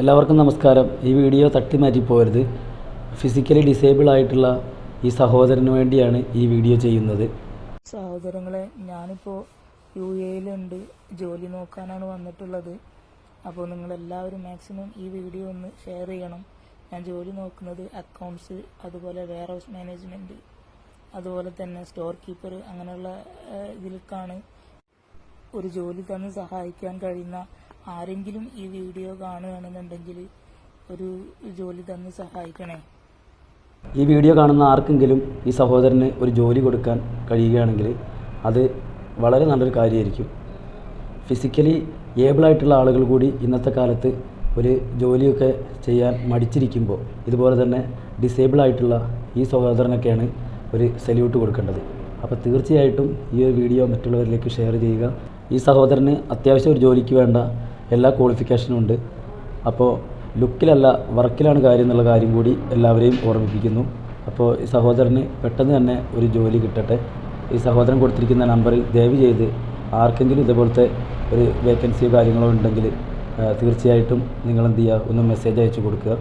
എല്ലാവർക്കും നമസ്കാരം. ഈ വീഡിയോ തട്ടിമാറ്റി പോകരുത് ഫിസിക്കലി ഡിസേബിൾ ആയിട്ടുള്ള ഈ സഹോദരന് വേണ്ടിയാണ് ഈ വീഡിയോ ചെയ്യുന്നത്. സഹോദരങ്ങളെ ഞാനിപ്പോൾ യു എയിലുണ്ട്. ജോലി നോക്കാനാണ് വന്നിട്ടുള്ളത്. അപ്പോൾ നിങ്ങളെല്ലാവരും മാക്സിമം ഈ വീഡിയോ ഒന്ന് ഷെയർ ചെയ്യണം. ഞാൻ ജോലി നോക്കുന്നത് അക്കൗണ്ട്സ് അതുപോലെ വെയർ ഹൗസ് മാനേജ്മെന്റ് അതുപോലെ തന്നെ സ്റ്റോർ കീപ്പർ അങ്ങനെയുള്ള ഇതിലേക്കാണ് ഒരു ജോലി തന്ന് സഹായിക്കാൻ കഴിയുന്ന ആരെങ്കിലും ഈ വീഡിയോ കാണുകയാണെന്നുണ്ടെങ്കിൽ ഒരു ജോലി തന്ന് സഹായിക്കണേ. ഈ വീഡിയോ കാണുന്ന ആർക്കെങ്കിലും ഈ സഹോദരന് ഒരു ജോലി കൊടുക്കാൻ കഴിയുകയാണെങ്കിൽ അത് വളരെ നല്ലൊരു കാര്യമായിരിക്കും. ഫിസിക്കലി ഏബിളായിട്ടുള്ള ആളുകൾ കൂടി ഇന്നത്തെ കാലത്ത് ഒരു ജോലിയൊക്കെ ചെയ്യാൻ മടിച്ചിരിക്കുമ്പോൾ ഇതുപോലെ തന്നെ ഡിസേബിൾ ആയിട്ടുള്ള ഈ സഹോദരനൊക്കെയാണ് ഒരു സല്യൂട്ട് കൊടുക്കേണ്ടത്. അപ്പോൾ തീർച്ചയായിട്ടും ഈ ഒരു വീഡിയോ മറ്റുള്ളവരിലേക്ക് ഷെയർ ചെയ്യുക. ഈ സഹോദരന് അത്യാവശ്യം ഒരു ജോലിക്ക് വേണ്ട എല്ലാ ക്വാളിഫിക്കേഷനും ഉണ്ട്. അപ്പോൾ ലുക്കിലല്ല വർക്കിലാണ് കാര്യം എന്നുള്ള കാര്യം കൂടി എല്ലാവരെയും ഓർമ്മിപ്പിക്കുന്നു. അപ്പോൾ ഈ സഹോദരന് പെട്ടെന്ന് തന്നെ ഒരു ജോലി കിട്ടട്ടെ. ഈ സഹോദരൻ കൊടുത്തിരിക്കുന്ന നമ്പറിൽ ദയവ് ചെയ്ത് ആർക്കെങ്കിലും ഇതുപോലത്തെ ഒരു വേക്കൻസിയോ കാര്യങ്ങളോ ഉണ്ടെങ്കിൽ തീർച്ചയായിട്ടും നിങ്ങൾ എന്ത് ചെയ്യുക? ഒന്ന് മെസ്സേജ് അയച്ചു കൊടുക്കുക.